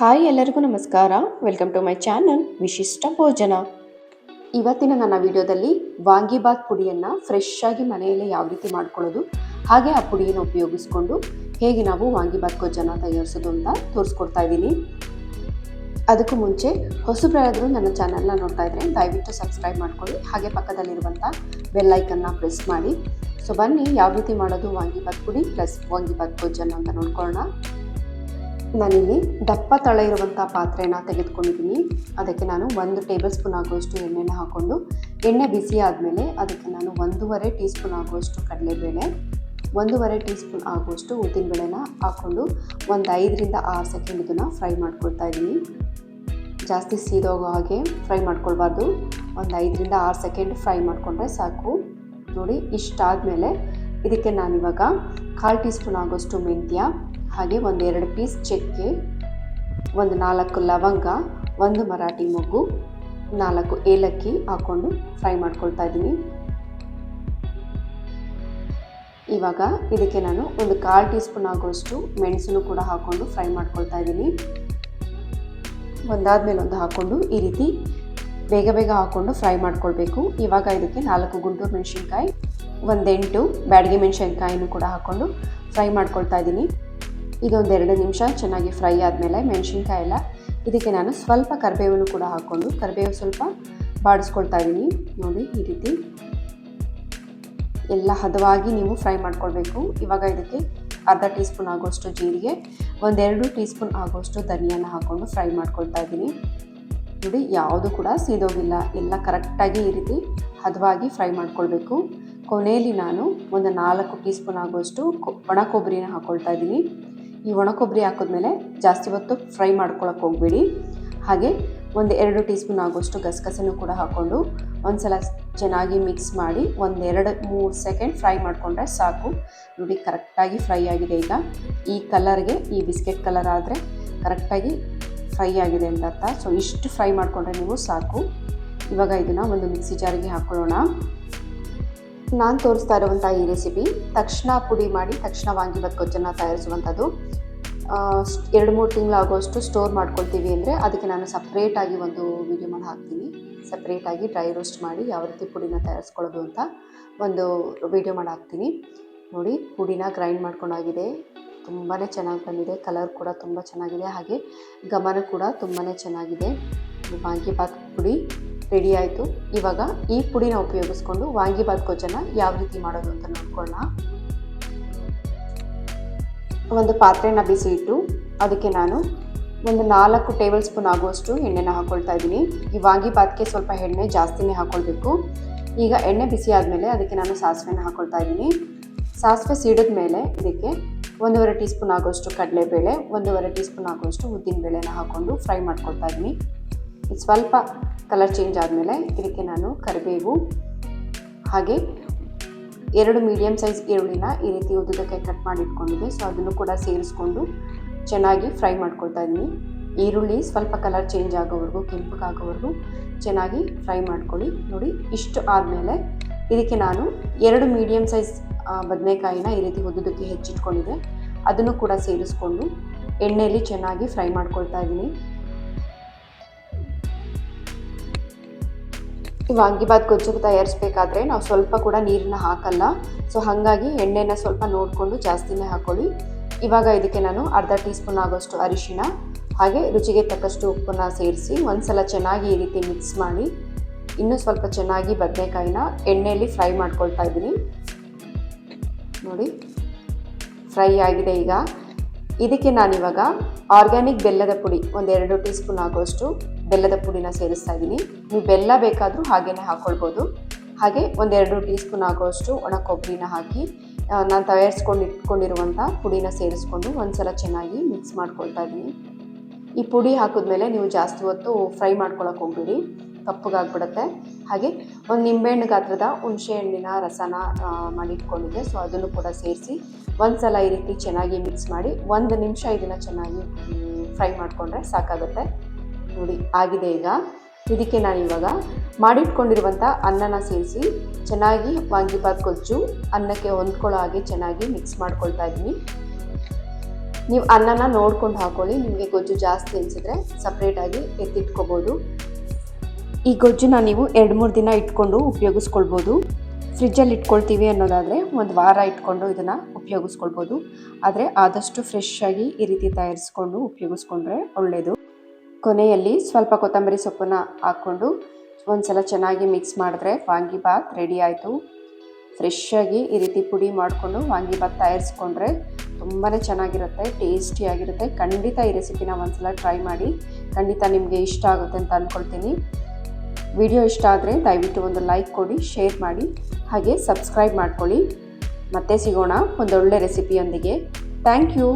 Hi ಎಲ್ಲರಿಗೂ ನಮಸ್ಕಾರ. Welcome to my channel ವಿಶಿಷ್ಟ ಭೋಜನ. ಇವತ್ತಿನ ನನ್ನ ವಿಡಿಯೋದಲ್ಲಿ ವಾಂಗಿಬಾತ್ ಪುಡಿಯನ್ನು ಫ್ರೆಶ್ ಆಗಿ ಮನೆಯಲ್ಲೇ ಯಾವ ರೀತಿ ಮಾಡ್ಕೊಳ್ಳೋದು, ಹಾಗೆ ಆ ಪುಡಿಯನ್ನು ಉಪಯೋಗಿಸ್ಕೊಂಡು ಹೇಗೆ ನಾವು ವಾಂಗಿಬಾತ್ ಗೊಜ್ಜನ್ನು ತಯಾರಿಸೋದು ಅಂತ ತೋರಿಸ್ಕೊಡ್ತಾ ಇದ್ದೀನಿ. ಅದಕ್ಕೂ ಮುಂಚೆ ಹೊಸಬ್ರಾದರೂ ನನ್ನ ಚಾನಲ್ನ ನೋಡ್ತಾ ಇದ್ರೆ ದಯವಿಟ್ಟು ಸಬ್ಸ್ಕ್ರೈಬ್ ಮಾಡ್ಕೊಳ್ಳಿ, ಹಾಗೆ ಪಕ್ಕದಲ್ಲಿರುವಂಥ ಬೆಲ್ ಐಕನ್ನ ಪ್ರೆಸ್ ಮಾಡಿ. ಸೊ ಬನ್ನಿ, ಯಾವ ರೀತಿ ಮಾಡೋದು ವಾಂಗಿಬಾತ್ ಪುಡಿ ಪ್ಲಸ್ ವಾಂಗಿಬಾತ್ ಗೊಜ್ಜನ್ನು ಅಂತ ನೋಡ್ಕೊಳ್ಳೋಣ. ನಾನಿಲ್ಲಿ ದಪ್ಪ ತಳ ಇರುವಂಥ ಪಾತ್ರೆನ ತೆಗೆದುಕೊಂಡಿದ್ದೀನಿ. ಅದಕ್ಕೆ ನಾನು ಒಂದು ಟೇಬಲ್ ಸ್ಪೂನ್ ಆಗುವಷ್ಟು ಎಣ್ಣೆನ ಹಾಕ್ಕೊಂಡು, ಎಣ್ಣೆ ಬಿಸಿ ಆದಮೇಲೆ ಅದಕ್ಕೆ ನಾನು ಒಂದೂವರೆ ಟೀ ಸ್ಪೂನ್ ಆಗುವಷ್ಟು ಕಡಲೆಬೇಳೆ, ಒಂದೂವರೆ ಟೀ ಸ್ಪೂನ್ ಆಗುವಷ್ಟು ಉದ್ದಿನಬೇಳೆನ ಹಾಕ್ಕೊಂಡು ಒಂದು ಐದರಿಂದ ಆರು ಸೆಕೆಂಡ್ ಇದನ್ನು ಫ್ರೈ ಮಾಡ್ಕೊಳ್ತಾ ಇದ್ದೀನಿ. ಜಾಸ್ತಿ ಸೀದೋಗೋ ಹಾಗೆ ಫ್ರೈ ಮಾಡ್ಕೊಳ್ಬಾರ್ದು. ಒಂದು ಐದರಿಂದ ಆರು ಸೆಕೆಂಡ್ ಫ್ರೈ ಮಾಡಿಕೊಂಡ್ರೆ ಸಾಕು. ನೋಡಿ, ಇಷ್ಟಾದಮೇಲೆ ಇದಕ್ಕೆ ನಾನಿವಾಗ ಕಾಲು ಟೀ ಸ್ಪೂನ್ ಆಗೋಷ್ಟು ಮೆಂತ್ಯ ಹಾಗೆ ಒಂದು ಎರಡು ಪೀಸ್ ಚಕ್ಕೆ, ಒಂದು ನಾಲ್ಕು ಲವಂಗ, ಒಂದು ಮರಾಠಿ ಮೊಗ್ಗು, ನಾಲ್ಕು ಏಲಕ್ಕಿ ಹಾಕ್ಕೊಂಡು ಫ್ರೈ ಮಾಡ್ಕೊಳ್ತಾ ಇದ್ದೀನಿ. ಇವಾಗ ಇದಕ್ಕೆ ನಾನು ಒಂದು ಕಾಲು ಟೀ ಸ್ಪೂನ್ ಆಗುವಷ್ಟು ಮೆಣಸನ್ನು ಕೂಡ ಹಾಕ್ಕೊಂಡು ಫ್ರೈ ಮಾಡ್ಕೊಳ್ತಾ ಇದ್ದೀನಿ. ಒಂದಾದ್ಮೇಲೆ ಒಂದು ಹಾಕ್ಕೊಂಡು ಈ ರೀತಿ ಬೇಗ ಬೇಗ ಹಾಕ್ಕೊಂಡು ಫ್ರೈ ಮಾಡ್ಕೊಳ್ಬೇಕು. ಇವಾಗ ಇದಕ್ಕೆ ನಾಲ್ಕು ಗುಂಟೂರು ಮೆಣಸಿನ್ಕಾಯಿ, ಒಂದೆಂಟು ಬ್ಯಾಡಿಗೆ ಮೆಣಸಿನ್ಕಾಯಿನೂ ಕೂಡ ಹಾಕ್ಕೊಂಡು ಫ್ರೈ ಮಾಡ್ಕೊಳ್ತಾ ಇದ್ದೀನಿ. ಇದೊಂದು ಎರಡು ನಿಮಿಷ, ಚೆನ್ನಾಗಿ ಫ್ರೈ ಆದಮೇಲೆ ಮೆಣಸಿನ್ಕಾಯಿ ಎಲ್ಲ. ಇದಕ್ಕೆ ನಾನು ಸ್ವಲ್ಪ ಕರಿಬೇವನ್ನು ಕೂಡ ಹಾಕ್ಕೊಂಡು, ಕರಿಬೇವು ಸ್ವಲ್ಪ ಬಾಡಿಸ್ಕೊಳ್ತಾ ಇದ್ದೀನಿ ನೋಡಿ, ಈ ರೀತಿ. ಎಲ್ಲ ಹದವಾಗಿ ನೀವು ಫ್ರೈ ಮಾಡ್ಕೊಳ್ಬೇಕು. ಇವಾಗ ಇದಕ್ಕೆ ಅರ್ಧ ಟೀ ಸ್ಪೂನ್ ಆಗೋಷ್ಟು ಜೀರಿಗೆ, ಒಂದೆರಡು ಟೀ ಸ್ಪೂನ್ ಆಗೋಷ್ಟು ಧನಿಯಾನ ಹಾಕ್ಕೊಂಡು ಫ್ರೈ ಮಾಡ್ಕೊಳ್ತಾ ಇದ್ದೀನಿ ನೋಡಿ, ಯಾವುದು ಕೂಡ ಸೀದೋಗಿಲ್ಲ. ಎಲ್ಲ ಕರೆಕ್ಟಾಗಿ ಈ ರೀತಿ ಹದವಾಗಿ ಫ್ರೈ ಮಾಡ್ಕೊಳ್ಬೇಕು. ಕೊನೆಯಲ್ಲಿ ನಾನು ಒಂದು ನಾಲ್ಕು ಟೀ ಸ್ಪೂನ್ ಆಗುವಷ್ಟು ಒಣ ಕೊಬ್ಬರಿನ ಹಾಕ್ಕೊಳ್ತಾ ಇದ್ದೀನಿ ಈ ಒಣ ಕೊಬ್ಬರಿ ಹಾಕಿದ್ಮೇಲೆ ಜಾಸ್ತಿ ಹೊತ್ತು ಫ್ರೈ ಮಾಡ್ಕೊಳಕ್ಕೆ ಹೋಗಬೇಡಿ. ಹಾಗೆ ಒಂದು ಎರಡು ಟೀ ಸ್ಪೂನ್ ಆಗುವಷ್ಟು ಗಸಗಸೆನೂ ಕೂಡ ಹಾಕ್ಕೊಂಡು ಒಂದು ಸಲ ಚೆನ್ನಾಗಿ ಮಿಕ್ಸ್ ಮಾಡಿ ಒಂದೆರಡು ಮೂರು ಸೆಕೆಂಡ್ ಫ್ರೈ ಮಾಡಿಕೊಂಡ್ರೆ ಸಾಕು. ನೋಡಿ, ಕರೆಕ್ಟಾಗಿ ಫ್ರೈ ಆಗಿದೆ ಈಗ. ಈ ಕಲರ್ಗೆ ಈ ಬಿಸ್ಕೆಟ್ ಕಲರ್ ಆದರೆ ಕರೆಕ್ಟಾಗಿ ಫ್ರೈ ಆಗಿದೆ ಅಂತ ಅರ್ಥ. ಸೊ ಇಷ್ಟು ಫ್ರೈ ಮಾಡಿಕೊಂಡ್ರೆ ನೀವು ಸಾಕು. ಇವಾಗ ಇದನ್ನು ಒಂದು ಮಿಕ್ಸಿ ಜಾರಿಗೆ ಹಾಕ್ಕೊಳ್ಳೋಣ ನಾನು ತೋರಿಸ್ತಾ ಇರುವಂಥ ಈ ರೆಸಿಪಿ ತಕ್ಷಣ ಪುಡಿ ಮಾಡಿ, ತಕ್ಷಣ ವಾಂಗಿಬಾತ್ ಗೊಜ್ಜನ್ನು ತಯಾರಿಸುವಂಥದ್ದು. ಎರಡು ಮೂರು ತಿಂಗಳಾಗುವಷ್ಟು ಸ್ಟೋರ್ ಮಾಡ್ಕೊಳ್ತೀವಿ ಅಂದರೆ ಅದಕ್ಕೆ ನಾನು ಸಪ್ರೇಟಾಗಿ ಒಂದು ವಿಡಿಯೋ ಮಾಡಿ ಹಾಕ್ತೀನಿ. ಸಪ್ರೇಟಾಗಿ ಡ್ರೈ ರೋಸ್ಟ್ ಮಾಡಿ ಯಾವ ರೀತಿ ಪುಡಿನ ತಯಾರಿಸ್ಕೊಳ್ಳೋದು ಅಂತ ಒಂದು ವಿಡಿಯೋ ಮಾಡಿ ಹಾಕ್ತೀನಿ. ನೋಡಿ, ಪುಡಿನ ಗ್ರೈಂಡ್ ಮಾಡ್ಕೊಂಡಾಗಿದೆ. ತುಂಬಾ ಚೆನ್ನಾಗಿ ಬಂದಿದೆ. ಕಲರ್ ಕೂಡ ತುಂಬ ಚೆನ್ನಾಗಿದೆ. ಹಾಗೆ ಗಮನ ಕೂಡ ತುಂಬಾ ಚೆನ್ನಾಗಿದೆ. ವಾಂಗಿಬಾತ್ ಪುಡಿ. ರೆಡಿ ಆಯಿತು. ಇವಾಗ ಈ ಪುಡಿನ ಉಪಯೋಗಿಸ್ಕೊಂಡು ವಾಂಗಿಬಾತ್ ಗೊಜ್ಜನ್ನು ಯಾವ ರೀತಿ ಮಾಡೋದು ಅಂತ ನೋಡ್ಕೊಳ್ಳೋಣ. ಒಂದು ಪಾತ್ರೆನ ಬಿಸಿ ಇಟ್ಟು ಅದಕ್ಕೆ ನಾನು ಒಂದು ನಾಲ್ಕು ಟೇಬಲ್ ಸ್ಪೂನ್ ಆಗುವಷ್ಟು ಎಣ್ಣೆನ ಹಾಕ್ಕೊಳ್ತಾ ಇದ್ದೀನಿ. ಈ ವಾಂಗಿಬಾತ್ಗೆ ಸ್ವಲ್ಪ ಎಣ್ಣೆ ಜಾಸ್ತಿನೇ ಹಾಕ್ಕೊಳ್ಬೇಕು ಈಗ ಎಣ್ಣೆ ಬಿಸಿ ಆದಮೇಲೆ ಅದಕ್ಕೆ ನಾನು ಸಾಸಿವೆನ ಹಾಕ್ಕೊಳ್ತಾ ಇದ್ದೀನಿ. ಸಾಸಿವೆ ಸಿಡಿದ ಮೇಲೆ ಇದಕ್ಕೆ ಒಂದೂವರೆ ಟೀ ಸ್ಪೂನ್ ಆಗುವಷ್ಟು ಕಡಲೆಬೇಳೆ, ಒಂದೂವರೆ ಟೀ ಸ್ಪೂನ್ ಆಗುವಷ್ಟು ಉದ್ದಿನಬೇಳೆನ ಹಾಕ್ಕೊಂಡು ಫ್ರೈ ಮಾಡ್ಕೊಳ್ತಾ ಇದ್ದೀನಿ. ಇದು ಸ್ವಲ್ಪ ಕಲರ್ ಚೇಂಜ್ ಆದಮೇಲೆ ಇದಕ್ಕೆ ನಾನು ಕರಿಬೇವು ಹಾಗೆ ಎರಡು ಮೀಡಿಯಮ್ ಸೈಜ್ ಈರುಳ್ಳಿನ ಈ ರೀತಿ ಉದ್ದಕ್ಕೆ ಕಟ್ ಮಾಡಿ ಇಟ್ಕೊಂಡಿದ್ದೆ. ಸೊ ಅದನ್ನು ಕೂಡ ಸೇರಿಸ್ಕೊಂಡು ಚೆನ್ನಾಗಿ ಫ್ರೈ ಮಾಡ್ಕೊಳ್ತಾ ಇದ್ದೀನಿ. ಈರುಳ್ಳಿ ಸ್ವಲ್ಪ ಕಲರ್ ಚೇಂಜ್ ಆಗೋವರೆಗೂ, ಕೆಂಪಗಾಗೋವರೆಗೂ ಚೆನ್ನಾಗಿ ಫ್ರೈ ಮಾಡ್ಕೊಳ್ಳಿ. ನೋಡಿ, ಇಷ್ಟು ಆದಮೇಲೆ ಇದಕ್ಕೆ ನಾನು ಎರಡು ಮೀಡಿಯಮ್ ಸೈಜ್ ಬದನೆಕಾಯಿನ ಈ ರೀತಿ ಉದ್ದುದಕ್ಕೆ ಹೆಚ್ಚಿಟ್ಕೊಂಡಿದ್ದೆ. ಅದನ್ನು ಕೂಡ ಸೇರಿಸ್ಕೊಂಡು ಎಣ್ಣೆಯಲ್ಲಿ ಚೆನ್ನಾಗಿ ಫ್ರೈ ಮಾಡ್ಕೊಳ್ತಾ ಇದ್ದೀನಿ. ಈ ವಾಂಗಿಬಾತ್ ಗೊಜ್ಜು ತಯಾರಿಸ್ಬೇಕಾದ್ರೆ ನಾವು ಸ್ವಲ್ಪ ಕೂಡ ನೀರನ್ನ ಹಾಕಲ್ಲ. ಸೊ ಹಾಗಾಗಿ ಎಣ್ಣೆನ ಸ್ವಲ್ಪ ನೋಡಿಕೊಂಡು ಜಾಸ್ತಿನೇ ಹಾಕೊಳ್ಳಿ. ಇವಾಗ ಇದಕ್ಕೆ ನಾನು ಅರ್ಧ ಟೀ ಸ್ಪೂನ್ ಆಗೋಷ್ಟು ಅರಿಶಿಣ, ಹಾಗೆ ರುಚಿಗೆ ತಕ್ಕಷ್ಟು ಉಪ್ಪನ್ನು ಸೇರಿಸಿ ಒಂದ್ಸಲ ಚೆನ್ನಾಗಿ ಈ ರೀತಿ ಮಿಕ್ಸ್ ಮಾಡಿ. ಇನ್ನೂ ಸ್ವಲ್ಪ ಚೆನ್ನಾಗಿ ಬದನೆಕಾಯಿನ ಎಣ್ಣೆಯಲ್ಲಿ ಫ್ರೈ ಮಾಡ್ಕೊಳ್ತಾ ಇದ್ದೀನಿ. ನೋಡಿ, ಫ್ರೈ ಆಗಿದೆ ಈಗ. ಇದಕ್ಕೆ ನಾನಿವಾಗ ಆರ್ಗ್ಯಾನಿಕ್ ಬೆಲ್ಲದ ಪುಡಿ ಒಂದೆರಡು ಟೀ ಸ್ಪೂನ್ ಆಗೋಷ್ಟು ಬೆಲ್ಲದ ಪುಡಿನ ಸೇರಿಸ್ತಾ ಇದ್ದೀನಿ ನೀವು ಬೆಲ್ಲ ಬೇಕಾದರೂ ಹಾಗೇ ಹಾಕ್ಕೊಳ್ಬೋದು ಹಾಗೆ ಒಂದೆರಡು ಟೀ ಸ್ಪೂನ್ ಆಗೋಷ್ಟು ಒಣ ಕೊಬ್ಬರಿನ ಹಾಕಿ ನಾನು ತಯಾರಿಸ್ಕೊಂಡು ಇಟ್ಕೊಂಡಿರುವಂಥ ಪುಡಿನ ಸೇರಿಸ್ಕೊಂಡು ಒಂದ್ಸಲ ಚೆನ್ನಾಗಿ ಮಿಕ್ಸ್ ಮಾಡ್ಕೊಳ್ತಾ ಇದ್ದೀನಿ ಈ ಪುಡಿ ಹಾಕಿದ್ಮೇಲೆ ನೀವು ಜಾಸ್ತಿ ಹೊತ್ತು ಫ್ರೈ ಮಾಡ್ಕೊಳಕ್ಕೆ ಹೋಗ್ಬಿಡಿ. ಕಪ್ಪಗಾಗ್ಬಿಡುತ್ತೆ ಹಾಗೆ ಒಂದು ನಿಂಬೆಹಣ್ಣು ಗಾತ್ರದ ಹುಣಸೆ ಹಣ್ಣಿನ ರಸನ ಮಾಡಿಟ್ಕೊಂಡಿದ್ದೆ. ಸೊ ಅದನ್ನು ಕೂಡ ಸೇರಿಸಿ ಒಂದು ಸಲ ಈ ರೀತಿ ಚೆನ್ನಾಗಿ ಮಿಕ್ಸ್ ಮಾಡಿ ಒಂದು ನಿಮಿಷ ಇದನ್ನು ಚೆನ್ನಾಗಿ ಫ್ರೈ ಮಾಡಿಕೊಂಡ್ರೆ ಸಾಕಾಗುತ್ತೆ. ನೋಡಿ, ಆಗಿದೆ ಈಗ. ಇದಕ್ಕೆ ನಾನು ಇವಾಗ ಮಾಡಿಟ್ಕೊಂಡಿರುವಂಥ ಅನ್ನನ ಸೇರಿಸಿ ಚೆನ್ನಾಗಿ ವಾಂಗಿಬಾತ್ ಗೊಜ್ಜು ಅನ್ನಕ್ಕೆ ಹೊಂದ್ಕೊಳ್ಳೋ ಹಾಗೆ ಚೆನ್ನಾಗಿ ಮಿಕ್ಸ್ ಮಾಡ್ಕೊಳ್ತಾ ಇದ್ದೀನಿ. ನೀವು ಅನ್ನನ ನೋಡ್ಕೊಂಡು ಹಾಕೊಳ್ಳಿ. ನಿಮಗೆ ಗೊಜ್ಜು ಜಾಸ್ತಿ ಅನಿಸಿದ್ರೆ ಸಪ್ರೇಟಾಗಿ ಎತ್ತಿಟ್ಕೋಬೋದು. ಈ ಗೊಜ್ಜನ್ನ ನೀವು ಎರಡು, ಮೂರು ದಿನ ಇಟ್ಕೊಂಡು ಉಪಯೋಗಿಸ್ಕೊಳ್ಬೋದು. ಫ್ರಿಜ್ಜಲ್ಲಿ ಇಟ್ಕೊಳ್ತೀವಿ ಅನ್ನೋದಾದರೆ ಒಂದು ವಾರ ಇಟ್ಕೊಂಡು ಇದನ್ನು ಉಪಯೋಗಿಸ್ಕೊಳ್ಬೋದು. ಆದರೆ ಆದಷ್ಟು ಫ್ರೆಶ್ ಆಗಿ ಈ ರೀತಿ ತಯಾರಿಸ್ಕೊಂಡು ಉಪಯೋಗಿಸ್ಕೊಂಡ್ರೆ ಒಳ್ಳೆಯದು ಕೊನೆಯಲ್ಲಿ ಸ್ವಲ್ಪ ಕೊತ್ತಂಬರಿ ಸೊಪ್ಪನ್ನು ಹಾಕ್ಕೊಂಡು ಒಂದ್ಸಲ ಚೆನ್ನಾಗಿ ಮಿಕ್ಸ್ ಮಾಡಿದ್ರೆ ವಾಂಗಿಬಾತ್ ರೆಡಿ ಆಯಿತು. ಫ್ರೆಶ್ ಈ ರೀತಿ ಪುಡಿ ಮಾಡಿಕೊಂಡು ವಾಂಗಿಬಾತ್ ತಯಾರಿಸ್ಕೊಂಡ್ರೆ ತುಂಬಾ ಚೆನ್ನಾಗಿರುತ್ತೆ ಟೇಸ್ಟಿಯಾಗಿರುತ್ತೆ ಖಂಡಿತ ಈ ರೆಸಿಪಿನ ಒಂದ್ಸಲ ಟ್ರೈ ಮಾಡಿ, ಖಂಡಿತ ನಿಮಗೆ ಇಷ್ಟ ಆಗುತ್ತೆ ಅಂತ ಅಂದ್ಕೊಳ್ತೀನಿ ವಿಡಿಯೋ ಇಷ್ಟ ಆದರೆ ದಯವಿಟ್ಟು ಒಂದು ಲೈಕ್ ಕೊಡಿ ಶೇರ್ ಮಾಡಿ, ಹಾಗೆ ಸಬ್ಸ್ಕ್ರೈಬ್ ಮಾಡ್ಕೊಳ್ಳಿ. ಮತ್ತೆ ಸಿಗೋಣ ಒಂದೊಳ್ಳೆ ರೆಸಿಪಿಯೊಂದಿಗೆ ಥ್ಯಾಂಕ್ ಯು